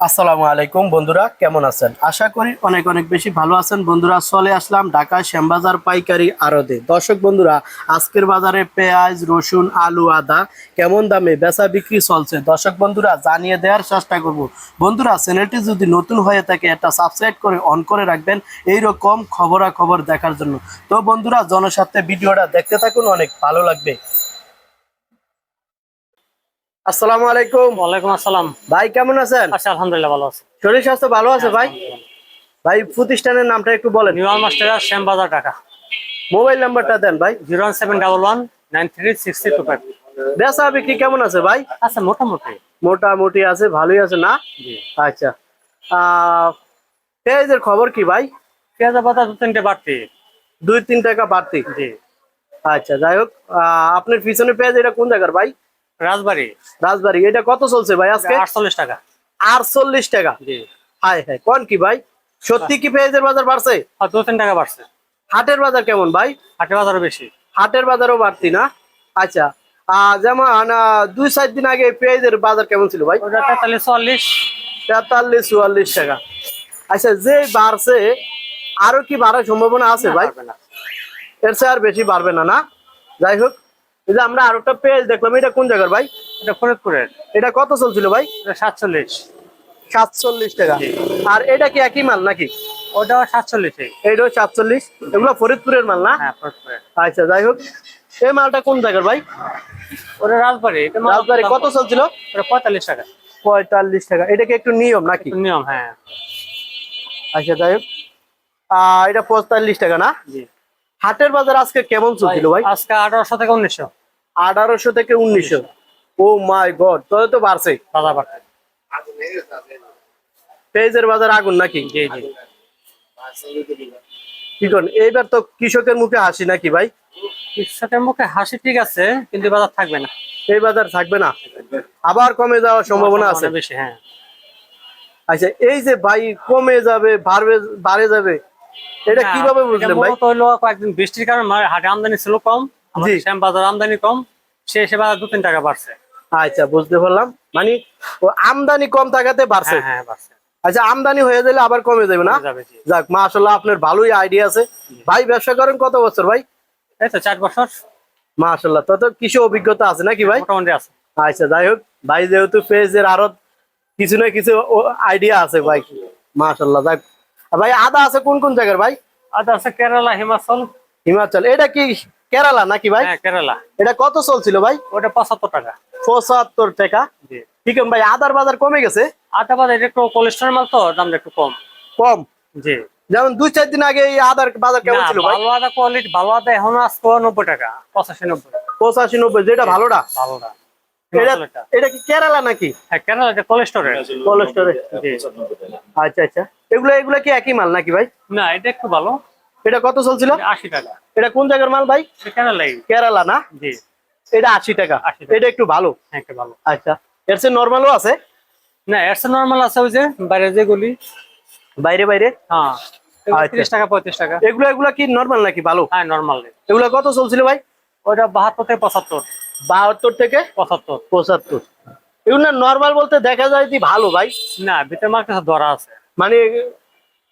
আসসালামু আলাইকুম বন্ধুরা, কেমন আছেন? আশা করি অনেক অনেক বেশি ভালো আছেন। বন্ধুরা, চলে আসলাম ঢাকা শ্যামবাজার পাইকারি আড়তে। দর্শক বন্ধুরা, আজকের বাজারে পেঁয়াজ, রসুন, আলু, আদা কেমন দামে বেচা বিক্রি চলছে? দর্শক বন্ধুরা, জানিয়ে দেওয়ার চেষ্টা করব। বন্ধুরা, চ্যানেলটি যদি নতুন হয়ে থাকে একটা সাবস্ক্রাইব করে অন করে রাখবেন এই এইরকম খবরাখবর দেখার জন্য। তো বন্ধুরা, জনস্বার্থে ভিডিওটা দেখতে থাকুন, অনেক ভালো লাগবে। আসসালামু আলাইকুম। ওয়ালাইকুম আসসালাম। ভাই কেমন আছেন? আচ্ছা আলহামদুলিল্লাহ ভালো আছে। শরীর স্বাস্থ্য ভালো আছে ভাই? ভাই প্রতিষ্ঠানের নামটা একটু বলেন। New master Shyambazar Dhaka. Mobile নাম্বারটা দেন ভাই। Zero one seven double one nine three six three two five. বেচা বিক্রি কেমন আছে ভাই? আচ্ছা মোটামুটি। মোটামুটি আছে ভালোই আছে না? আচ্ছা। পেঁয়াজের খবর কি ভাই? পেঁয়াজের পাতা দু তিনটে বাড়তি। দুই তিন টাকা বাড়তি। জি। আচ্ছা যাই হোক। আহ, আপনার পিছনে পেঁয়াজ এটা কোন জায়গার ভাই? রাজবাড়ি। রাজবাড়ি এটা কত চলছে ভাই আজকে? আটচল্লিশ টাকা। আটচল্লিশ টাকা? হাই হাই কোন কি ভাই? সত্যি কি পেঁয়াজের বাজার বাড়ছে? আর দু তিন টাকা বাড়ছে। হাটের বাজার কেমন ভাই? হাটের বাজারও বেশি। হাটের বাজারও বাড়তি না? আচ্ছা যেমন দুই চার দিন আগে পেঁয়াজের বাজার কেমন ছিল ভাই? ওটা তেতাল্লিশ চুয়াল্লিশ। তেতাল্লিশ চুয়াল্লিশ টাকা। আচ্ছা যে বাড়ছে আরও কি বাড়ার সম্ভাবনা আছে ভাই। এর চেয়ে আর বেশি বাড়বে না না? যাই হোক এই যে আমরা আরও একটা পেজ দেখলাম এটা কোন জায়গার ভাই? এটা ফরিদপুরের। এটা কত চলছিল ভাই? এটা সাতচল্লিশ। সাতচল্লিশ টাকা। আর এটা কি একই মাল নাকি? ওটাও সাতচল্লিশে। এইটাও সাতচল্লিশ। এগুলো ফরিদপুরের মাল না? হ্যাঁ আচ্ছা যাই হোক। এই মালটা কোন জায়গার ভাই? ওটা রাজবাড়ি। এটা রাজবাড়ি কত চলছিল? ওটা পঁয়তাল্লিশ টাকা। পঁয়তাল্লিশ টাকা। এটা কি একটু নিয়ম নাকি? নিয়ম হ্যাঁ। আচ্ছা যাই হোক। আহ, এটা পঁয়তাল্লিশ টাকা না? হাটের বাজার আজকে কেমন চলছিল ভাই? আজকে আঠারোশো থেকে উনিশশো। আঠারোশো থেকে উনিশশো। ও মাই গড তবে তো বাড়ছে। বাজার বাড়ছে। পেঁয়াজের বাজার আগুন নাকি? জি জি। কি করেন এইবার তো কৃষকের মুখে হাসি নাকি ভাই? কৃষকের মুখে হাসি ঠিক আছে কিন্তু বাজার থাকবে না। এই বাজার থাকবে না? আবার কমে যাওয়ার সম্ভাবনা আছে? বেশি হ্যাঁ। আচ্ছা এই যে ভাই কমে যাবে বাড়বে বাড়ে যাবে এটা কীভাবে বুঝলেন ভাই? কয়েকদিন বৃষ্টির কারণে হাটে আমদানি ছিল কম। শ্যাম বাজার আমদানি কম সে বাজার দু তিন টাকা বাড়ছে। আচ্ছা বুঝতে পারলাম। মানে আমদানি কম থাকাতে বাড়ছে। হ্যাঁ হ্যাঁ বাড়ছে। আচ্ছা আমদানি হয়ে গেলে আবার কমে যাবে না? যাক মাশাল্লাহ আপনার ভালোই আইডিয়া আছে। ভাই ব্যবসা করেন কত বছর ভাই? এই তো চার বছর। মাশাল্লাহ তত কিছু অভিজ্ঞতা আছে নাকি ভাই? মোটামুটি আছে। আচ্ছা যাই হোক ভাই যেহেতু পেজের আরও কিছু না কিছু আইডিয়া আছে ভাই। মাশাল্লাহ যাক। ভাই আদা আছে কোন কোন জায়গার ভাই? আর আছে কেরালা হিমাচল। হিমাচল এটা কি কেরালা নাকি ভাই? হ্যাঁ কেরালা। এটা কত চলছিল ভাই? ওটা পঁচাত্তর টাকা। পঁচাত্তর টাকা। জি। ঠিক আছে ভাই আদার বাজার কমে গেছে? আটা বাজার এটা একটু কোলেস্ট্রল মাল তো দামটা একটু কম। কম? জি। যেমন দুই চার দিন আগে এই আদার বাজার কেমন ছিল ভাই? ভালো আদা কোয়ালিটি ভালো আদা এখন আজকে নব্বই টাকা পঁচাশি নব্বই। পঁচাশি নব্বই যেটা ভালোটা ভালোটা এটা কি কেরালা নাকি? হ্যাঁ কেরালা এটা কোলেস্টোরের কোলেস্টোরে জি। আচ্ছা আচ্ছা। এগুলো এগুলো কি একই মাল নাকি ভাই? না এটা একটু ভালো। এটা কত চলছিল? আশি টাকা। এটা কোন জায়গার মাল ভাই? কেরালা না? জি। এটা আশি টাকা। এটা একটু ভালো। হ্যাঁ ভালো। আচ্ছা। এর নর্মালও আছে? না এর নর্মাল আছে ওই যে বাইরে যেগুলি বাইরে বাইরে? হ্যাঁ। আচ্ছা। তিরিশ টাকা পঁয়ত্রিশ টাকা। এগুলো এগুলো কি নর্মাল নাকি ভালো? হ্যাঁ নর্মাল এগুলো কত চলছিল ভাই? ওইটা বাহাত্তর থেকে পঁচাত্তর। বাহাত্তর থেকে পঁচাত্তর। পঁচাত্তর। এগুলো নর্মাল বলতে দেখা যায় যে ভালো ভাই? না ভিতরে মার কিছু ধরা আছে। মানে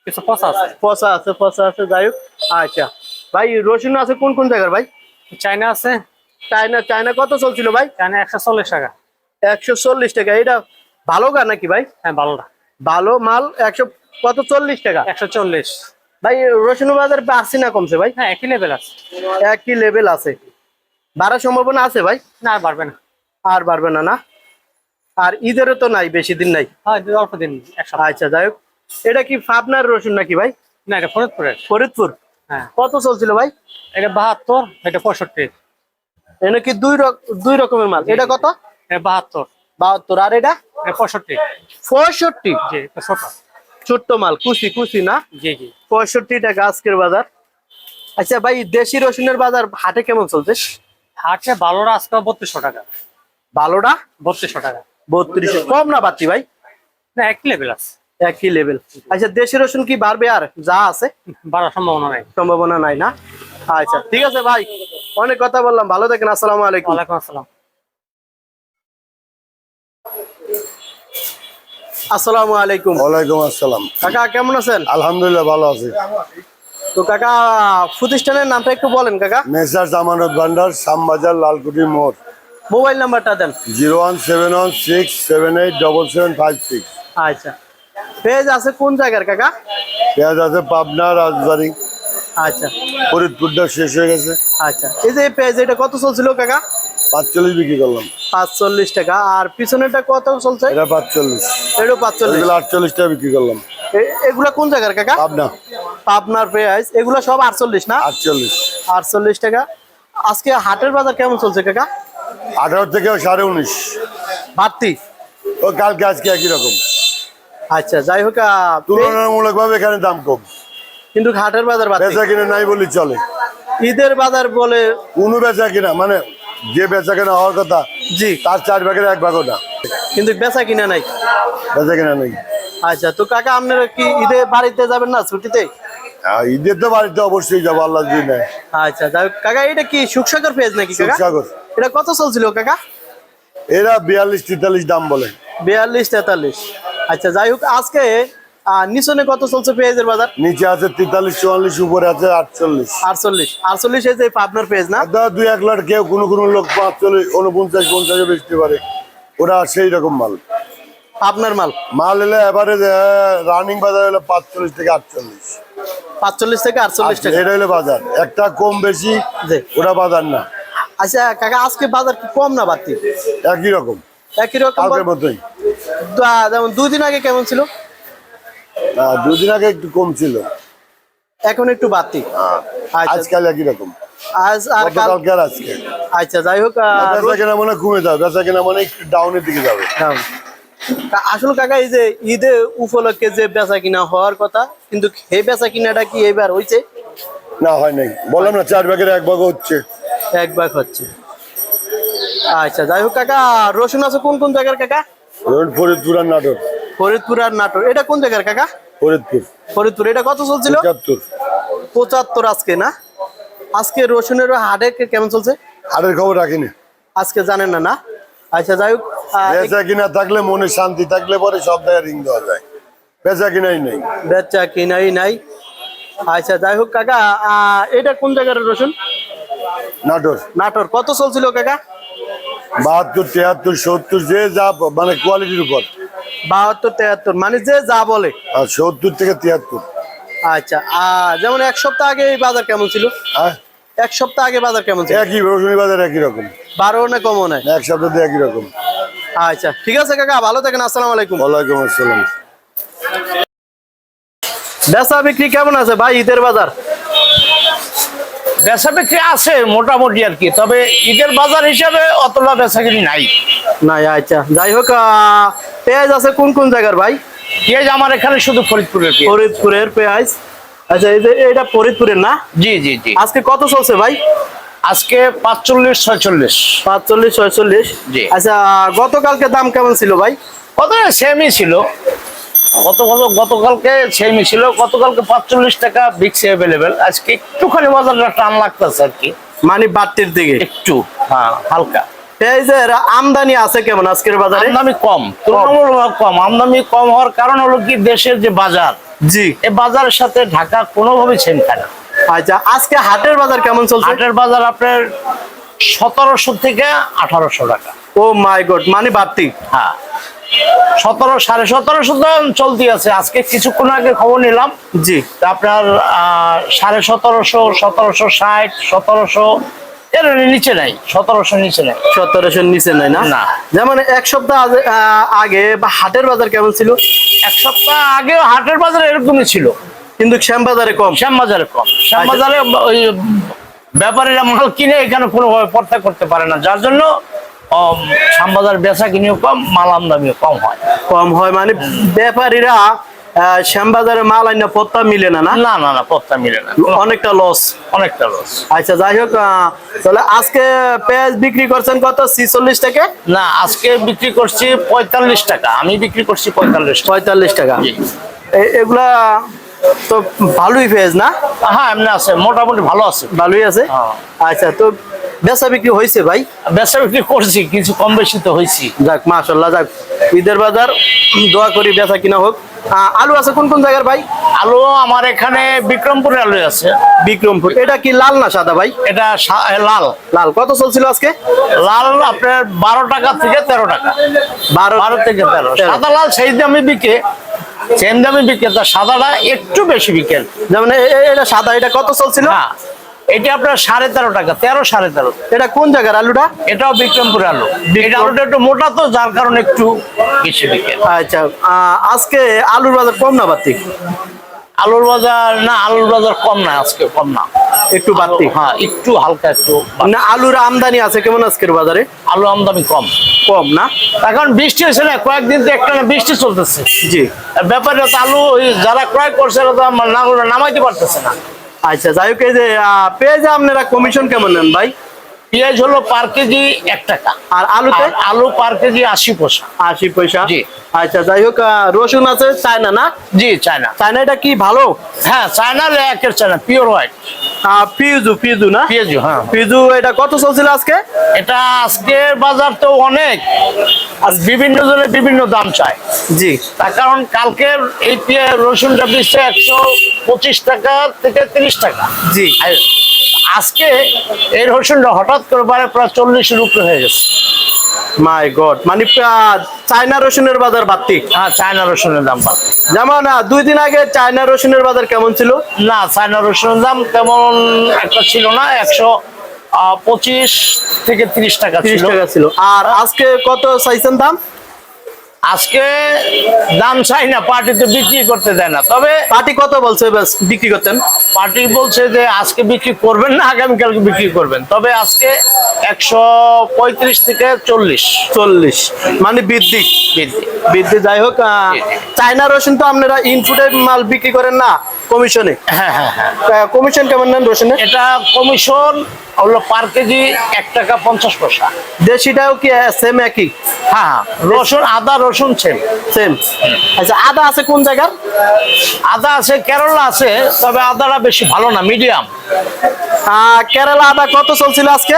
কিছু পচা আছে? পচা আছে পচা আছে যাই হোক। আচ্ছা ভাই রসুন আছে কোন কোন জায়গার ভাই? চাইনা আছে। চায়না চায়না কত চলছিল ভাই? চাইনা একশো চল্লিশ টাকা। একশো চল্লিশ টাকা। এটা ভালো গা নাকি ভাই? হ্যাঁ ভালোটা ভালো মাল একশো কত চল্লিশ টাকা? একশো চল্লিশ। ভাই রসুন বাজার বাড়ছে না কমছে ভাই? হ্যাঁ একই লেভেল আছে। একই লেভেল আছে। বাড়ার সম্ভাবনা আছে ভাই? না আর বাড়বে না। আর বাড়বে না না? আর ঈদেরও তো নাই বেশি দিন নাই। হ্যাঁ অল্প দিন আচ্ছা যাই হোক। এটা কি ফাপনার রসুন নাকি ভাই? না এটা ফরিদপুরের। ফরিদপুর? হ্যাঁ। কত চলছিল ভাই? এটা বাহাত্তর এটা পঁয়ষট্টি। এটা কি দুই দুই রকমের মাল? এটা কত? বাহাত্তর। বাহাত্তর। আর এটা? পঁয়ষট্টি। পঁয়ষট্টি। জি ছোট। ছোট্ট মাল কুচি কুচি না? জি জি। পঁয়ষট্টি টাকা আজকের বাজার। আচ্ছা ভাই দেশি রসুনের বাজার হাটে কেমন চলছে? হাটে ভালোটা আজকে বত্রিশশো টাকা। ভালোটা বত্রিশশো টাকা। বত্রিশশো। কম না পাচ্ছি ভাই? না একই লেভেল আছে। একই লেভেল আচ্ছা দেশি রসুন কি বাড়বে আর যা আছে? বাড়ার সম্ভাবনা নাই। সম্ভাবনা নাই না? আচ্ছা ঠিক আছে ভাই অনেক কথা বললাম। ভালো থাকেন আসসালামু আলাইকুম। ওয়ালাইকুম আসসালাম। আসসালামু আলাইকুম। ওয়ালাইকুম আসসালাম। কাকা কেমন আছেন? আলহামদুলিল্লাহ ভালো আছি। তো কাকা প্রতিষ্ঠানের নামটা একটু বলেন কাকা। মেসার জামানত ভান্ডার শ্যামবাজার লালকুটি মোড়। মোবাইল নাম্বারটা দেন। Zero one seven one six seven eight double seven five six. আচ্ছা। পেজ আছে কোন জায়গার কাকা? পেঁয়াজ আছে পাবনা রাজবাড়ি। আচ্ছা। ফরিদপুরটা শেষ হয়ে গেছে। আচ্ছা। এই যে পেজ এটা কত চলছিল কাকা? পাঁচচল্লিশ বিক্রি করলাম। পাঁচচল্লিশ টাকা। আর পিছনেরটা কত চলছে? এটা পাঁচচল্লিশ। এটাও পাঁচচল্লিশ। আটচল্লিশ টাকা বিক্রি করলাম। এগুলা কোন জায়গার কাকা? পাবনা। পাবনার পেঁয়াজ। এগুলা সব আটচল্লিশ না? আটচল্লিশ। আটচল্লিশ টাকা। আজকে হাটের বাজার কেমন চলছে কাকা? আঠারো থেকে সাড়ে উনিশ। বাড়তি। ও কালকে আজকে একই রকম। আচ্ছা যাই হোক তুলনামূলক ভাবে এখানে দাম কম। কিন্তু হাটের বাজার বেচা কিনা নাই বলি চলে। ঈদের বাজার বলে কোনো বেচা কিনা মানে যে বেচা কিনা হওয়ার কথা জি। তার চার ভাগের এক ভাগও না। কিন্তু বেচা কিনা নাই। বেচা কিনা নেই। আচ্ছা তো কাকা আপনারা কি ঈদে বাড়িতে যাবেন না ছুটিতে? ঈদের তো বাড়িতে অবশ্যই যাব আল্লাহ যদি আচ্ছা কাকা এটা কি সুখসাগর পেঁয়াজ নাকি সুখসাগর। এটা কত চলছিল কাকা? এরা বিয়াল্লিশ তেতাল্লিশ দাম বলে। বিয়াল্লিশ তেতাল্লিশ। আচ্ছা যাই হোক আজকে নিচনে কত চলছে পেঁয়াজের বাজার? নিচে আছে তেতাল্লিশ চুয়াল্লিশ উপরে আছে আটচল্লিশ। আটচল্লিশ। আটচল্লিশ এই যে পাবনার পেঁয়াজ না? ধর দুই এক লাখ কেউ কোনো কোনো লোক পাঁচচল্লিশ উনপঞ্চাশ পঞ্চাশে বেচতে পারে। ওরা সেই রকম মাল। আপনার মাল? মাল এলে এবারে রানিং বাজার হলো পাঁচচল্লিশ থেকে আটচল্লিশ। পাঁচচল্লিশ থেকে আটচল্লিশ টাকা এটা হলো বাজার। একটা কম বেশি। ওরা বাজার না। আচ্ছা কাকা আজকে বাজার কি কম না বাড়তি? একই রকম। একই রকম মতোই। যেমন দুই দিন আগে কেমন ছিল? দুদিন আগে একটু কম ছিল। এখন একটু বাড়তি। আচ্ছা। আজকাল একই রকম। আজ আর কাল আর আজকে। আচ্ছা যাই হোক বেচা কেনা মানে কমে যাবে বেচা কেনা মানে একটু ডাউনের দিকে যাবে। আসলে কাকা এই যে ঈদে উপলক্ষে যে বেচা কিনা হওয়ার কথা কিন্তু বেচা কিনাটা কি এবার হয়েছে না হয় নাই। বললাম না চার ভাগের এক ভাগ হচ্ছে। এক ভাগ হচ্ছে। আচ্ছা যাই হোক কাকা রসুন আছে কোন কোন জায়গার কাকা? ফরিদপুর আর নাটোর। ফরিদপুর আর নাটোর। এটা কোন জায়গার কাকা? ফরিদপুর। ফরিদপুর। এটা কত চলছিল? পঁচাত্তর। পঁচাত্তর আজকে না? আজকে রসুনের হাটে কে- কেমন চলছে? হাটের খবর রাখিনি। আজকে জানেন না না? আচ্ছা যাই হোক বেচা কিনা থাকলে মনে শান্তি থাকলে পরে সব জায়গায় রিং দেওয়া যায়। বেচা কিনাই নেই। বেচা কিনাই নাই। আচ্ছা যাই হোক কাকা আহ, এটা কোন জায়গার রসুন? নাটোর। নাটোর। কত চলছিল কাকা? বাহাত্তর তিয়াত্তর সত্তর যে যা মানে কোয়ালিটির উপর। বাহাত্তর তেহাত্তর মানে যে যা বলে। সত্তর থেকে তিয়াত্তর। আচ্ছা আর যেমন এক সপ্তাহ আগে এই বাজার কেমন ছিল? হ্যাঁ? এক সপ্তাহ আগে বাজার কেমন ছিল? একই রসুনি বাজার একই রকম। বারো না কমও নাই? এক সপ্তাহ একই রকম। আচ্ছা ঠিক আছে কাকা ভালো থাকেন আসসালামু আলাইকুম। ওয়ালাইকুম আসসালাম। বেচা বিক্রি কেমন আছে ভাই ঈদের বাজার? বেচা বিক্রি আছে মোটামুটি আর কি তবে ঈদের বাজার হিসাবে অতটা বেচাকিনি নাই। নাই আচ্ছা। যাই হোক পেঁয়াজ আছে কোন কোন জায়গার ভাই? পেঁয়াজ আমার এখানে শুধু ফরিদপুরের ফরিদপুরের পেঁয়াজ। আচ্ছা এই যে এটা ফরিদপুরের না? জি জি জি। আজকে কত চলছে ভাই? আজকে পাঁচচল্লিশ ছয়চল্লিশ। পাঁচচল্লিশ ছয়চল্লিশ। জি। আচ্ছা গতকালকে দাম কেমন ছিল ভাই? কত সেমই ছিল। গত গত গতকালকে সেমই ছিল গতকালকে পাঁচচল্লিশ টাকা বিক্সি অ্যাভেলেবেল আজকে একটুখানি বাজারটা টান লাগতেছে আর কি। মানে বাড়তির দিকে? একটু হ্যাঁ হালকা। পেঁয়াজের আমদানি আছে কেমন আজকের বাজারে? আমদামি কম তুলনামূলক কম। আমদানি কম হওয়ার কারণ হলো কি দেশের যে বাজার জি। এই বাজারের সাথে ঢাকা কোনোভাবেই ছেন খায় না। আচ্ছা আজকে হাটের বাজার কেমন চলছে? হাটের বাজার আপনার সতেরোশো থেকে আঠারোশো টাকা। ও মাই গড মানে বাড়তি? হ্যাঁ। সতেরো সাড়ে সতেরোশো তো চলতি আছে। আজকে কিছুক্ষণ আগে খবর নিলাম। জি। আপনার সাড়ে সতেরোশো সতেরোশো ষাট সতেরোশো এর নিচে নাই সতেরোশো নিচে নাই। সতেরোশোর নিচে নাই না? না। যেমন এক সপ্তাহ আগে- আগে বা হাটের বাজার কেমন ছিল? এক সপ্তাহ আগেও হাটের বাজার এরকমই ছিল। কিন্তু শ্যাম বাজারে কম। শ্যাম বাজারে কম। শ্যাম বাজারে ওই ব্যাপারীরা মাল কিনে এখানে কোনোভাবে পর্তা করতে পারে না। যার জন্য আম, শ্যাম বাজার বেচা কিনেও কম মাল আমদামিও কম হয়। কম হয় মানে ব্যাপারীরা শ্যামবাজারে মাল আইনা পত্তা মিলে না না? না না না পত্তা মিলে না। অনেকটা লস অনেকটা লস আচ্ছা যাই হোক তাহলে আজকে পেঁয়াজ বিক্রি করছেন কত? ছিচল্লিশ টাকা? না আজকে বিক্রি করছি পঁয়তাল্লিশ টাকা। আমি বিক্রি করছি পঁয়তাল্লিশ পঁয়তাল্লিশ টাকা। এগুলা তো ভালোই পেঁয়াজ না? হ্যাঁ এমনি আছে। মোটামুটি ভালো আছে। ভালোই আছে। হ্যাঁ। আচ্ছা তো বেচা বিক্রি হয়েছে ভাই? বেচা বিক্রি করছি কিছু কম বেশি তো হয়েছি। যাক মাশাল্লাহ যাক। ঈদের বাজার দোয়া করি বেচা কিনা হোক। আলু আছে কোন কোন জায়গার ভাই? আলু আমার এখানে বিক্রমপুরে আলু আছে। বিক্রমপুর। এটা কি লাল না সাদা ভাই? এটা লাল। লাল। কত চলছিল আজকে? লাল আপনার বারো টাকা থেকে তেরো টাকা। বারো বারো থেকে তেরো। সাদা লাল সেই দামে বিকে সেম দামে বিকে তা সাদাটা একটু বেশি বিকেল। যেমন এটা সাদা এটা কত চলছিল? এটা আপনার সাড়ে তেরো টাকা তেরো সাড়ে তেরো। এটা কোন জায়গার আলুটা? এটাও বিক্রমপুর আলু। এটা আলুটা একটু মোটা তো যার কারণে একটু বেশি বিকে আচ্ছা আজকে আলুর বাজার কম না বাড়তি? আলুর বাজার না আলুর বাজার কম না আজকে কম না। একটু বাড়তি? হ্যাঁ একটু হালকা একটু। না আলুর আমদানি আছে কেমন আজকের বাজারে? আলু আমদানি কম। কম না? এখন বৃষ্টি হয়েছে না কয়েকদিন তো একটা না বৃষ্টি চলতেছে। জি। আর ব্যাপারে আলু যারা ক্রয় করছে নামাইতে পারতেছে না। আচ্ছা যাই হোক এই যে পেঁয়াজে আপনারা কমিশন কেমন নেন ভাই? পেঁয়াজ হলো পার কেজি এক টাকা। আর আলুতে? আলু পার কেজি আশি পয়সা। আশি পয়সা? জি। আচ্ছা যাই হোক রসুন আছে চায়না না? জি চায়না। চায়না এটা কি ভালো? হ্যাঁ চায়না একের চায়না পিওর হোয়াইট পিউজু পিউজু না? হ্যাঁ। পিউজু এটা কত চলছিল আজকে? এটা আজকের বাজার তো অনেক। আর বিভিন্ন জনের বিভিন্ন দাম চায়। জি। তার কারণ কালকের এই রসুনটা দিচ্ছে একশো পঁচিশ টাকা থেকে তিরিশ টাকা। জি। আজকে এই রসুনটা হঠাৎ করে বারে প্রায় চল্লিশের উপরে হয়ে গেছে। মাই গড মানে চায়না রসুনের বাজার বাড়তি? হ্যাঁ চায়না রসুনের দাম বাড়তি। যেমন দুই দিন আগে চায়না রসুনের বাজার কেমন ছিল? না চায়না রসুনের দাম তেমন একটা ছিল না একশো আহ, পঁচিশ থেকে তিরিশ টাকা তিরিশ ছিল। টাকা ছিল। আর আজকে কত চাইছেন দাম? আজকে দাম চাই না পার্টিতে বিক্রি করতে দেয় না। তবে পার্টি কত বলছে বিক্রি করতেন? পার্টি বলছে যে আজকে বিক্রি করবেন না আগামীকালকে বিক্রি করবেন। তবে আজকে একশো পঁয়ত্রিশ থেকে চল্লিশ। চল্লিশ। মানে বৃদ্ধি। বৃদ্ধি। বৃদ্ধি যাই হোক। চায়না রসুন তো আপনারা ইনপুটের মাল বিক্রি করেন না কমিশনে হ্যাঁ হ্যাঁ হ্যাঁ। কমিশন কেমন নেন রসুনে? এটা কমিশন হলো পার কেজি এক টাকা পঞ্চাশ পয়সা। দেশিটাও কি সেম একই? হ্যাঁ হ্যাঁ। রসুন আদা রসুন সেম সেম আচ্ছা আদা আছে কোন জায়গার? আদা আছে, কেরলা আছে, তবে আদাটা বেশি ভালো না মিডিয়াম কেরালা আদা কত চলছিল আজকে?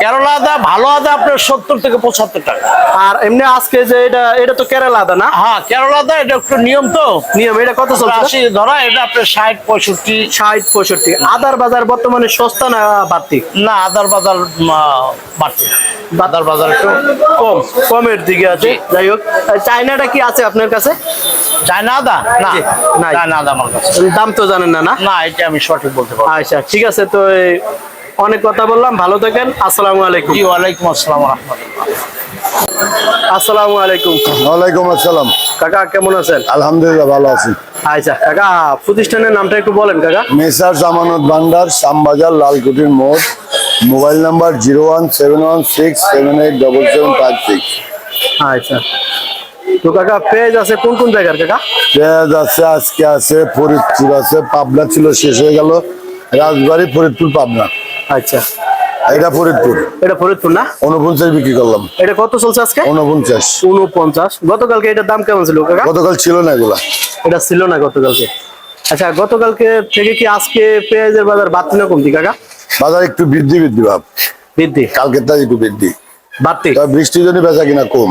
কেরলা আদা ভালো আদা আপনার সত্তর থেকে পঁচাত্তর টাকা। আর এমনি আজকে যে এটা এটা তো কেরালা আদা না? হ্যাঁ কেরলা আদা এটা একটু নিয়ম তো। নিয়ম এটা কত চলছে? ধরা এটা আপনার ষাট পঁয়ষট্টি। ষাট পঁয়ষট্টি। আদার বাজার বর্তমানে সস্তা না বাড়তি? না আদার বাজার আহ, আদার বাজার একটু কম। কমের দিকে আছে। যাই হোক। চায়নাটা কি আছে আপনার কাছে? চায়না আদা? না। চায়না আদা আমার কাছে। দাম তো জানেন না না? না এটা আমি সঠিক বলতে পারব আচ্ছা ঠিক আছে তো অনেক কথা বললাম ভালো থাকেন আসসালামু আলাইকুম। জি ওয়ালাইকুম আসসালাম রহমতুল্লাহ। আসসালামু আলাইকুম। ওয়ালাইকুম আসসালাম। কাকা কেমন আছেন? আলহামদুলিল্লাহ ভালো আছি। আচ্ছা কাকা প্রতিষ্ঠানের নামটা একটু বলেন কাকা। মেসার জামানত ভান্ডার শ্যামবাজার লালকুটির মোড়। Mobile number zero one seven one six seven eight double seven five six. আচ্ছা। তো কাকা পেজ আছে কোন কোন জায়গার কাকা? পেঁয়াজ আছে আজকে আছে ফরিদপুর আছে পাবনা ছিল শেষ হয়ে গেল। রাজবাড়ি ফরিদপুর পাবনা। আচ্ছা। এটা ফরিদপুর। এটা ফরিদপুর না? উনপঞ্চাশ বিক্রি করলাম। এটা কত চলছে আজকে? উনপঞ্চাশ উনপঞ্চাশ গতকালকে এটার দাম কেমন ছিল গতকাল ছিল না এগুলা। এটা ছিল না গতকালকে। আচ্ছা গতকালকে থেকে কি আজকে পেঁয়াজের বাজার বাড়তি না কমতি কাকা? বাজার একটু বৃদ্ধি বৃদ্ধি ভাব। বৃদ্ধি? কালকের তাই একটু বৃদ্ধি। বাড়তি? বৃষ্টির জন্য বেচা কিনা কম।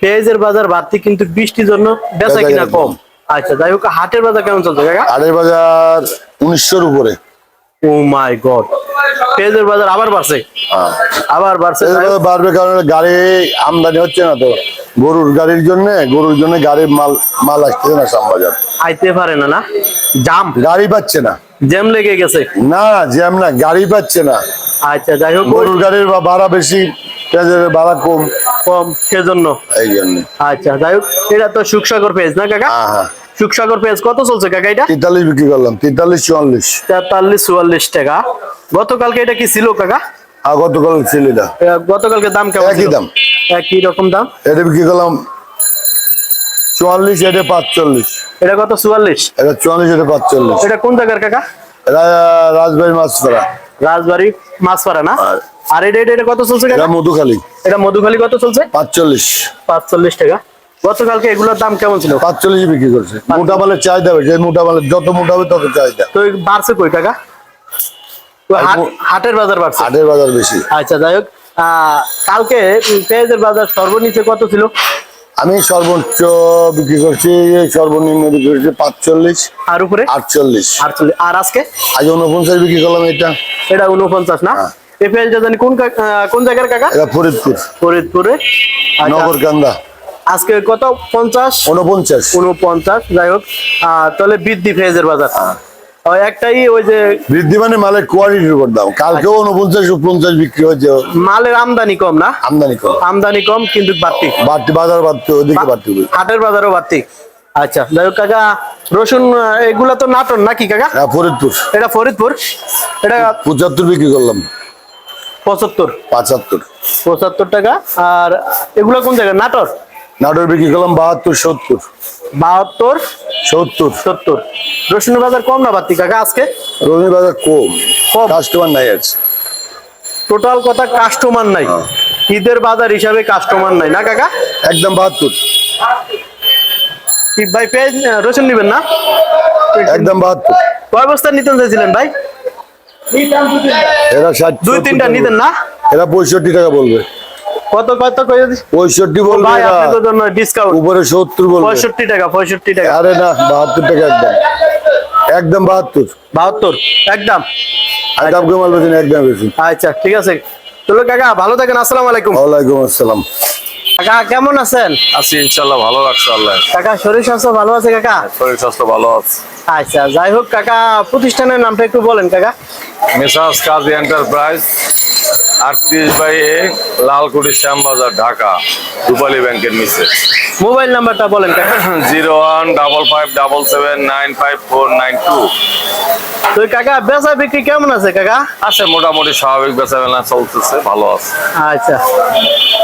পেঁয়াজের বাজার বাড়তি কিন্তু বৃষ্টির জন্য বেচা কিনা কম। আচ্ছা যাই হোক হাটের বাজার কেমন চলছে কাকা? আড়ের বাজার উনিশশোর উপরে। Oh my God. পেঁয়াজের বাজার আবার বাড়ছে। হ্যাঁ। আবার বাড়ছে বাড়বে কারণ গাড়ি আমদানি হচ্ছে না তো। গরুর গাড়ির জন্য গরুর জন্য গাড়ির মাল মাল আসতেছে না শ্যামবাজার। আইতে পারে না না? জাম। গাড়ি পাচ্ছে না। জ্যাম লেগে গেছে। না জ্যাম না গাড়ি পাচ্ছে না। আচ্ছা যাই হোক গরুর গাড়ির ভাড়া বেশি পেঁয়াজের ভাড়া কম। কম সেজন্য। এই জন্য। আচ্ছা যাই হোক এটা তো সুখসাগর পেঁয়াজ না কাকা? হ্যাঁ। হ্যাঁ সুখসাগর পেঁয়াজ কত চলছে কাকা এটা? তেতাল্লিশ বিক্রি করলাম তেতাল্লিশ চুয়াল্লিশ। তেতাল্লিশ চুয়াল্লিশ টাকা। গতকালকে এটা কি ছিল কাকা? গতকাল ছিল এটা। গতকালকে দাম কেমন একই দাম। একই রকম দাম? এটা বিক্রি করলাম চুয়াল্লিশ এটা পাঁচচল্লিশ। এটা কত চুয়াল্লিশ? এটা চুয়াল্লিশ এটা পাঁচচল্লিশ। এটা কোন জায়গার কাকা? রাজবাড়ি মাছ রাজবাড়ি মাছপাড়া না? আর- এটা এটা কত চলছে এটা কাকা? মধুখালী। এটা মধুখালী কত চলছে? পাঁচচল্লিশ। পাঁচচল্লিশ টাকা। গতকালকে এগুলোর দাম কেমন ছিল? পাঁচচল্লিশ বিক্রি করছে। মোটা মালের চাহিদা বেশি মোটা মালের যত মোটা হবে তত চাহিদা। তো বাড়ছে কই টাকা? হাটের বাজার বাড়ছে? হাটের বাজার বেশি। আচ্ছা যাই হোক। কালকে পেঁয়াজের বাজার সর্বনিচে কত ছিল? আমি সর্বোচ্চ বিক্রি করছি সর্বনিম্ন বিক্রি করছি পাঁচচল্লিশ। আর উপরে? আটচল্লিশ। আটচল্লিশ। আর আজকে? আজ উনপঞ্চাশ বিক্রি করলাম এটা। এটা উনপঞ্চাশ না? হ্যাঁ। এই পেঁয়াজটা জানি কোন কোন জায়গার কাকা? এটা ফরিদপুর। ফরিদপুরে। আচ্ছা, নগরকান্দা। আজকে কত? পঞ্চাশ? উনপঞ্চাশ উনপঞ্চাশ যাই হোক। তাহলে বৃদ্ধি পেঁয়াজের বাজার। ওই একটাই ওই যে বৃদ্ধি মানে মালের কোয়ালিটির উপর দাম। কালকেও উনপঞ্চাশ পঞ্চাশ বিক্রি হয়েছে। মালের আমদানি কম না? আমদানি কম। আমদানি কম কিন্তু বাড়তি। বাড়তি বাজার বাড়তে ওদিকে বাড়তে হাটের বাজারও বাড়তি। আচ্ছা যাই হোক কাকা রসুন এগুলা তো নাটন নাকি কাকা? হ্যাঁ ফরিদপুর। এটা ফরিদপুর? এটা পঁচাত্তর বিক্রি করলাম। পঁচাত্তর। পাঁচাত্তর। পঁচাত্তর টাকা। আর এগুলা কোন জায়গা? নাটর? নাটোর বিক্রি করলাম বাহাত্তর সত্তর। বাহাত্তর? সত্তর। সত্তর। রসুনের বাজার কম না বাড়তি কাকা আজকে? রবি বাজার কম। কম। কাস্টমার নাই আছে টোটাল কথা কাস্টমার নাই। ঈদের বাজার হিসাবে কাস্টমার নাই না কাকা? একদম বাহাত্তর। কি ভাই পেঁয়াজ আহ, রসুন নিবেন না? একদম বাহাত্তর। কয় বস্তা নিতে চাইছিলেন ভাই? এরা ষাট দুই তিনটা নিতেন না? এরা পঁয়ষট্টি টাকা বলবে। কত কত কয়ে দিস? পঁয়ষট্টি বলবে ভাই এরা। আপনাদের জন্য ডিসকাউন্ট উপরে সত্তর বলবে। পঁয়ষট্টি টাকা পঁয়ষট্টি টাকা। আরে না বাহাত্তর টাকা একদম। একদম বাহাত্তর। বাহাত্তর একদম। একদম কমাল বেশি একদম বেশি। আচ্ছা ঠিক আছে। চলো কাকা ভালো থাকেন আসসালামু আলাইকুম। আসসালাম। কাকা কেমন আছেন? আছি ভালো লাগছে আল্লাহ। কাকা শরীর স্বাস্থ্য ভালো আছে কাকা? শরীর স্বাস্থ্য ভালো আছে। আচ্ছা যাই হোক কাকা প্রতিষ্ঠানের নামটা একটু বলেন কাকা। Messrs Kazi enterprise. আটত্রিশ বাই এ লালকুটি শ্যামবাজার ঢাকা রূপালী ব্যাংকের নিচে। মোবাইল নাম্বারটা বলেন zero one double five double seven nine five four nine two. তো কাকা বেচা বিক্রি কেমন আছে কাকা? আছে মোটামুটি স্বাভাবিক বেচা মেলা চলতেছে ভালো আছে। আচ্ছা।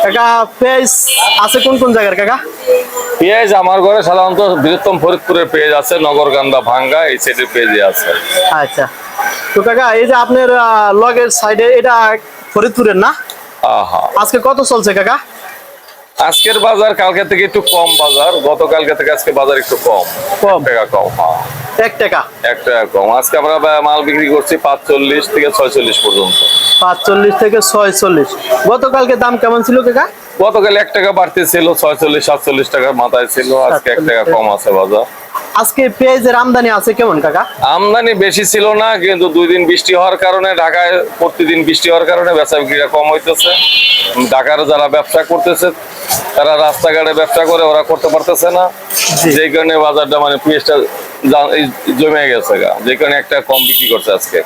কাকা পেঁয়াজ আছে কোন কোন জায়গার কাকা? পেঁয়াজ আমার ঘরে সাধারণত বৃহত্তম ফরিদপুরের পেঁয়াজ আছে নগরকান্দা ভাঙ্গা এই সাইডের পেঁয়াজই আছে। আচ্ছা। তো কাকা এই যে আপনার লগের সাইডে এটা ফরিদপুরের না? আজকে কত চলছে কাকা? আজকের বাজার কালকে থেকে একটু কম বাজার গতকালকে থেকে আজকে বাজার একটু কম। কম। টাকা কম হ্যাঁ। এক টাকা? এক টাকা কম। আজকে আমরা মাল বিক্রি করছি পাঁচচল্লিশ থেকে ছয়চল্লিশ পর্যন্ত। পাঁচচল্লিশ থেকে ছয়চল্লিশ। গতকালকে দাম কেমন ছিল কাকা? গতকাল এক টাকা বাড়তি ছিল ছয়চল্লিশ সাতচল্লিশ টাকার মাথায় ছিল। আজকে এক টাকা কম আছে বাজার। আজকে পেঁয়াজের আমদানি আছে কেমন কাকা? আমদানি বেশি ছিল না কিন্তু দুই দিন বৃষ্টি হওয়ার কারণে ঢাকায় প্রতিদিন বৃষ্টি হওয়ার কারণে বেচা বিক্রিটা কম হইতেছে। ঢাকার যারা ব্যবসা করতেছে তারা রাস্তাঘাটে ব্যবসা করে ওরা করতে পারতেছে না। যেই কারণে বাজারটা মানে পেঁয়াজটা জমে গেছে গা। যে কারণে একটা কম বিক্রি করছে আজকে।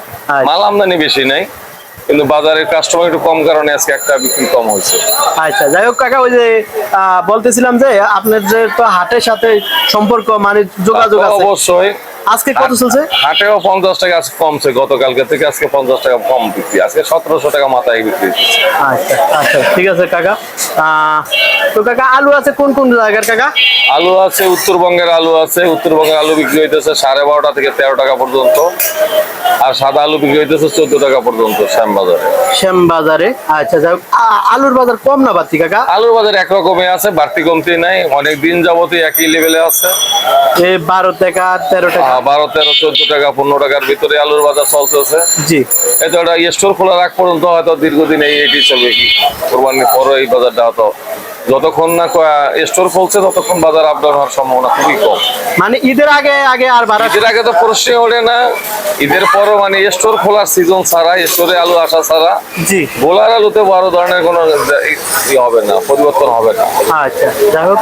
মাল আমদানি বেশি নাই। কিন্তু বাজারের কাস্টমার একটু কম কারণে আজকে একটা বিক্রি কম হয়েছে। আচ্ছা যাই হোক কাকা ওই যে বলতেছিলাম যে আপনার যে তো হাটের সাথে সম্পর্ক মানে যোগাযোগ আছে। অবশ্যই। আজকে কত চলছে? হাটেও পঞ্চাশ টাকা আজকে কমছে গতকালকে থেকে আজকে পঞ্চাশ টাকা কম বিক্রি। আজকে সতেরোশো টাকা মাথায় বিক্রি হচ্ছে। আচ্ছা আচ্ছা ঠিক আছে কাকা। তো কাকা আলু আছে কোন কোন জায়গার কাকা? আলু আছে উত্তরবঙ্গের আলু আছে। উত্তরবঙ্গের আলু বিক্রি হইতেছে সাড়ে বারোটা থেকে তেরো টাকা পর্যন্ত। আর সাদা আলু বিক্রি হইতেছে চোদ্দ টাকা পর্যন্ত শ্যামবাজারে। আচ্ছা আলুর বাজার কম না বাড়তি কাকা? আলুর বাজার একরকমই আছে বাড়তি কমতি নাই অনেক দিন যাবতই একই লেভেলে আছে। এই বারো টাকা তেরো টাকা। বারো তেরো চোদ্দ টাকা পনেরো টাকার ভিতরে আলুর বাজার চলতেছে। জি। একটা স্টোর খোলা রাখ পর্যন্ত হয়তো দীর্ঘদিন এই এটি চলবে কি? কোরবানির পরে এই বাজারটা হয়তো যতক্ষণ না স্টোর খুলছে ততক্ষণ বাজার আপ ডাউন হওয়ার সম্ভাবনা খুবই কম। মানে ঈদের আগে আগে আর বাড়া ঈদের আগে তো প্রশ্নই ওঠে না। ঈদের পরও মানে স্টোর খোলার সিজন ছাড়া স্টোরে আলু আসা ছাড়া জি। বোলার আলুতে বড় ধরনের কোনো ই হবে না পরিবর্তন হবে না। আচ্ছা যাই হোক।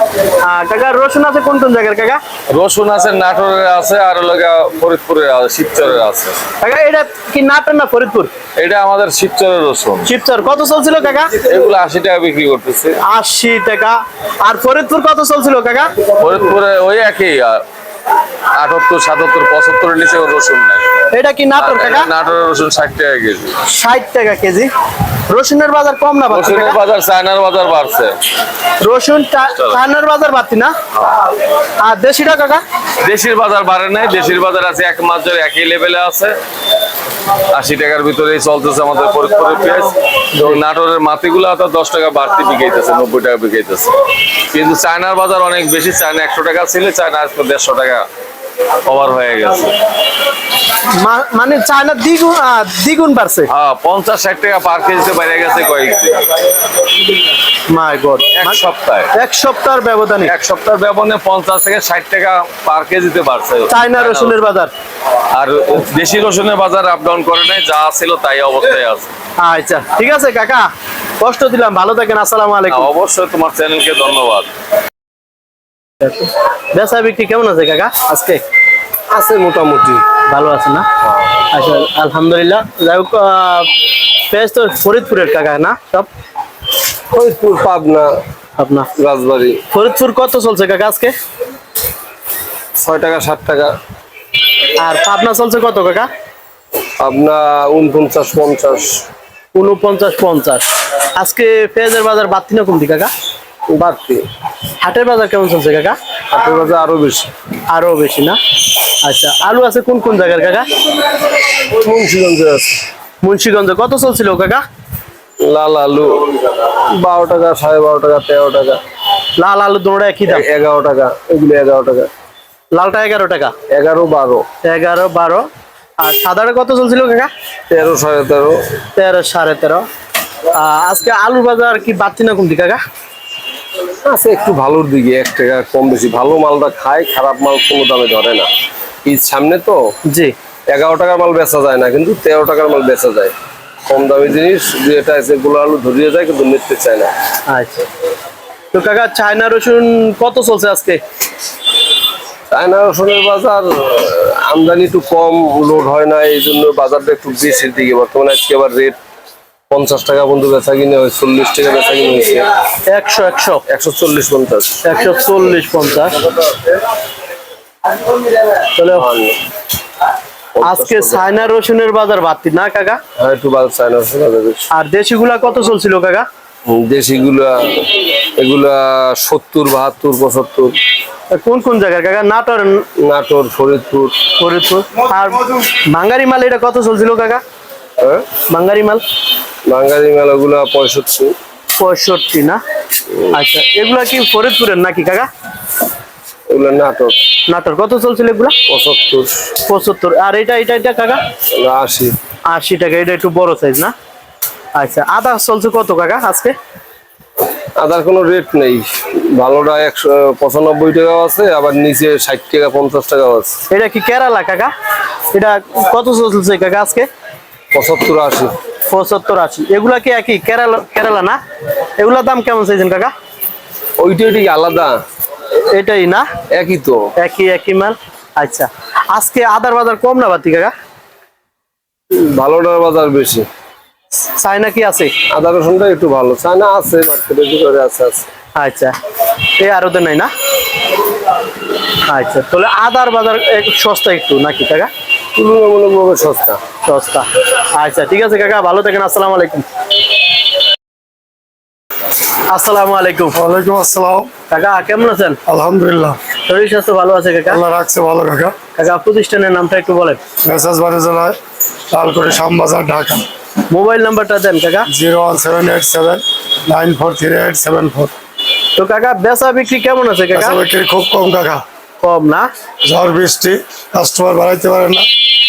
কাকা রসুন আছে কোন কোন জায়গার কাকা? রসুন আছে নাটোরের আছে আর লগা ফরিদপুরের আছে শিবচরের আছে। কাকা এটা কি নাটোর না ফরিদপুর? এটা আমাদের শিবচরের রসুন। শিবচর। কত চলছিল কাকা? এগুলো আশি টাকা বিক্রি করতেছে। আশি আর ফরিদপুর কত চলছিল ফরিদপুরে ওই একই আটাত্তর সাতাত্তর পঁচাত্তরের নিচে রসুন নাই। এটা কি নাটোর কাকা নাটোরের রসুন ষাট টাকা কেজি। ষাট টাকা কেজি। রসুনের বাজার কম না বাড়তি রসুনের বাজার চায়নার বাজার বাড়ছে। রসুন চায়নার বাজার বাড়তি না? আর দেশিটা কাকা? দেশির বাজার বাড়ে নাই দেশির বাজার আছে এক মাস ধরে একই লেভেলে আছে। আশি টাকার ভিতরেই চলতেছে আমাদের ফরিদপুরের পেঁয়াজ। এবং নাটোরের মাটিগুলো তো দশ টাকা বাড়তি বিকাইতেছে নব্বই টাকা বিকাইতেছে। কিন্তু চায়নার বাজার অনেক বেশি চায়না একশো টাকা ছিল চায়না আজকে দেড়শো টাকা কভার হয়ে গেছে। মানে চায়না দ্বিগুণ দ্বিগুণ বাড়ছে। হ্যাঁ পঞ্চাশ ষাট টাকা পার কেজিতে বেড়ে গেছে কয়েকদিন। মাই গড এক সপ্তাহে। এক সপ্তাহের ব্যবধানে। এক সপ্তাহ ব্যবধানে পঞ্চাশ থেকে ষাট টাকা পার কেজিতে বাড়ছে। চায়না রসুনের বাজার। আর দেশি রসুনের বাজার আপ ডাউন করে নাই যা ছিল তাই অবস্থায় আছে। আচ্ছা ঠিক আছে কাকা কষ্ট দিলাম ভালো থাকেন আসসালামু আলাইকুম। অবশ্যই তোমার চ্যানেলকে ধন্যবাদ। বেচা বিক্রি কেমন আছে কাকা? আজকে? আছে মোটামুটি। ভালো আছে না? আচ্ছা আলহামদুলিল্লাহ। যাই হোক পেঁয়াজ তো ফরিদপুরের কাকা না? সব? ফরিদপুর পাবনা আপনার রাজবাড়ি। ফরিদপুর কত চলছে কাকা আজকে? ছয় টাকা ষাট টাকা। আর পাবনা চলছে কত কাকা? পাবনা উনপঞ্চাশ পঞ্চাশ। উনপঞ্চাশ পঞ্চাশ। আজকে পেঁয়াজের বাজার বাড়তি না কমতি কাকা? বাড়তি। হাটের বাজার কেমন চলছে কাকা? হাটের বাজার আরও বেশি। আরও বেশি না? আচ্ছা আলু আছে কোন কোন জায়গার কাকা? মুন্সিগঞ্জে আছে। মুন্সিগঞ্জে। কত চলছিল কাকা? লাল আলু বারো টাকা সাড়ে বারো টাকা তেরো টাকা। লাল আলু দোড়া একই দাম? এগারো টাকা এগুলো এগারো টাকা। লালটা এগারো টাকা? এগারো বারো। এগারো বারো। আর সাদাটা কত চলছিল কাকা? তেরো সাড়ে তেরো। তেরো সাড়ে তেরো। আজকে আলুর বাজার কি বাড়তি না কমতি কাকা? আছে একটু ভালোর দিকে এক টাকা কম বেশি। ভালো মালটা খায় খারাপ মাল কোনো দামে ধরে না। ঈদ সামনে তো জি। এগারো টাকার মাল বেচা যায় না কিন্তু তেরো টাকার মাল বেচা যায়। কম দামি জিনিস একটা আছে গুলো আলু ধরিয়ে যায় কিন্তু নিতে চায় না। আচ্ছা। তো কাকা চায়না রসুন কত চলছে আজকে? চায়না রসুনের বাজার আমদানি একটু কম লোড হয় না এই জন্য বাজারটা একটু বেশির দিকে। বর্তমানে আজকে আবার রেট পঞ্চাশ টাকা বন্ধু বেচা কিনে হয় চল্লিশ টাকা বেচা কিনে হয়েছে। একশো একশো। একশো চল্লিশ পঞ্চাশ। একশো চল্লিশ পঞ্চাশ। তাহলে আজকে চায়না রসুনের বাজার বাড়তি না কাকা? হ্যাঁ একটু বাজার চায়না রসুন আর দেশিগুলা কত চলছিল কাকা? দেশিগুলা এগুলা সত্তর বাহাত্তর পঁচাত্তর। কোন কোন জায়গার কাকা? নাটোর? নাটোর ফরিদপুর। ফরিদপুর। আর বাঙ্গারি মাল এটা কত চলছিল কাকা? হ্যাঁ? বাঙ্গারি মাল বাঙালি মেলাগুলা পঁয়ষট্টি। পঁয়ষট্টি না? আচ্ছা এগুলা কি ফরিদপুরের নাকি কাকা? এগুলা নাটক কত চলছিল এগুলা? পঁচাত্তর। পঁচাত্তর। আর এটা এটা এটা কাকা? আশি। আশি টাকা এটা একটু বড় সাইজ না? আচ্ছা আদা চলছে কত কাকা আজকে? আদার কোনো রেট নেই। ভালোটা একশো পঁচানব্বই টাকাও আছে আবার নিচে ষাট টাকা পঞ্চাশ টাকাও আছে। এটা কি কেরালা কাকা? এটা কত চলছে কাকা আজকে? পঁচাত্তর আশি। পঁচাত্তর আশি। এগুলা কি একই? কেরালা কেরালা না? এগুলার দাম কেমন চাইছেন কাকা? ওইটা ঠিক আলাদা? এটাই না? একই তো। একই একই মাল? আচ্ছা। আজকে আদার বাজার কম না বাতি কাকা? ভালোটার বাজার বেশি। চায়না কি আছে? আদা রসুনটা একটু ভালো। চায়না আছে মার্কেটের ভিতরে আছে আছে। আচ্ছা। এই আরও নাই না? আচ্ছা। তাহলে আদার বাজার একটু সস্তা একটু নাকি কাকা? তুলনামূলকভাবে সস্তা। সস্তা। আচ্ছা ঠিক আছে কাকা ভালো থাকেন আসসালামু আলাইকুম। আসসালামু আলাইকুম। ওয়ালাইকুম আসসালাম। কাকা কেমন আছেন? আলহামদুলিল্লাহ। শরীর স্বাস্থ্য ভালো আছে কাকা? আল্লাহ রাখছে ভালো কাকা। কাকা প্রতিষ্ঠানের নামটা একটু বলেন। মেসাজ বাড়ি জেলায় লালকুড়ি শ্যামবাজার ঢাকা। মোবাইল নাম্বারটা দেন কাকা। Zero one seven eight seven nine four three eight seven four. তো কাকা বেচা বিক্রি কেমন আছে কাকা? বিক্রি খুব কম কাকা। কম না? ঝড় বৃষ্টি কাস্টমার বাড়াইতে পারে না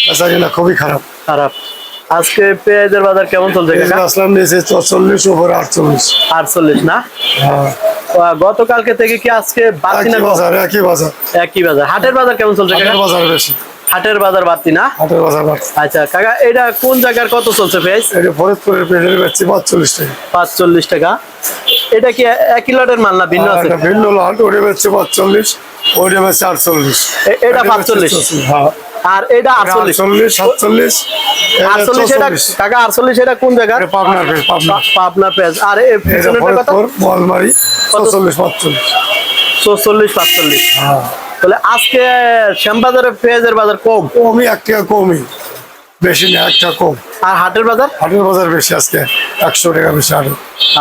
বেচা কিনা খুবই খারাপ। খারাপ। আজকে পেঁয়াজের বাজার কেমন চলছে আসলাম নিয়েছে চল্লিশ উপরে আটচল্লিশ। আটচল্লিশ না? হ্যাঁ। গতকালকে থেকে কি আজকে বাড়তি না? বাজার একই বাজার। একই বাজার। হাটের বাজার কেমন চলছে হাটের বাজার বেশি। হাটের বাজার বাড়তি না? হাটের বাজার বাড়ছে আচ্ছা কাকা এটা কোন জায়গার কত চলছে পেঁয়াজ? এটা ফরিদপুরের পেটের বেচছি পাঁচচল্লিশ টাকা। পাঁচচল্লিশ টাকা। এটা কি একই লটের মাল না ভিন্ন আছে? ভিন্ন লাট ওটা বেচছে পাঁচচল্লিশ। আটচল্লিশ এটা পাঁচচল্লিশ। হ্যাঁ। আর এটা আটচল্লিশ। আটচল্লিশ সাতচল্লিশ আটচল্লিশ এটা কাকা আটচল্লিশ এটা কোন জায়গা পাবনার পেজ পাবনার পেঁয়াজ আর এ পিছনেরটা কত? বলমারি চল্লিশ পাঁচচল্লিশ। চৌচল্লিশ পাঁচচল্লিশ। হ্যাঁ। তাহলে আজকে শ্যামবাজারের পেঁয়াজের বাজার কম? কমই এক টাকা কমই। বেশি না এক টাকা কম। আর হাটের বাজার? হাটের বাজার বেশি আজকে একশো টাকা বেশি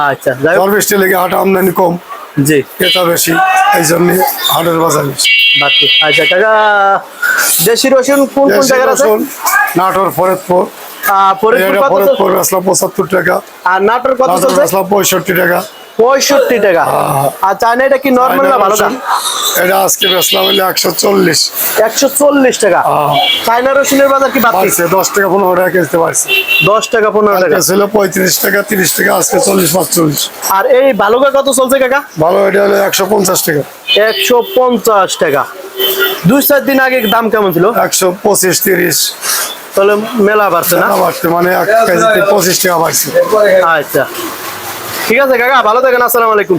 আচ্ছা যাই হোক। লেগে হাটে আমদানি কম। জি। ক্রেতা বেশি এই জন্য হাটের বাজার বেশি। বাকি আচ্ছা কাকা দেশি রসুন কোন কোন জায়গায় আছে? নাটোর ফরিদপুর। ফরিদপুর বেসলাম পঁচাত্তর টাকা। আর নাটোর কত চলছে? পঁয়ষট্টি টাকা। পঁয়ষট্টি টাকা। আর চায়না এটা কি নর্মাল না ভালো দাম এটা আজকে বেচলাম হলে একশো চল্লিশ। একশো চল্লিশ টাকা। চায়না রসুনের বাজার কি বাড়ছে? দশ টাকা পনেরো টাকা কিনতে পারছে দশ টাকা পনেরো টাকা। ছিল পঁয়ত্রিশ টাকা তিরিশ টাকা আজকে চল্লিশ পাঁচচল্লিশ। আর এই ভালুকা কত চলছে কাকা? ভালো এটা হলো একশো পঞ্চাশ টাকা। একশো পঞ্চাশ টাকা। দুই চার দিন আগে দাম কেমন ছিল? একশো পঁচিশ তিরিশ। তাহলে মেলা বাড়ছে না? বাড়ছে মানে এক কেজিতে পঁচিশ টাকা বাড়ছে। আচ্ছা। ঠিক আছে কাকা ভালো থাকেন আসসালামু আলাইকুম।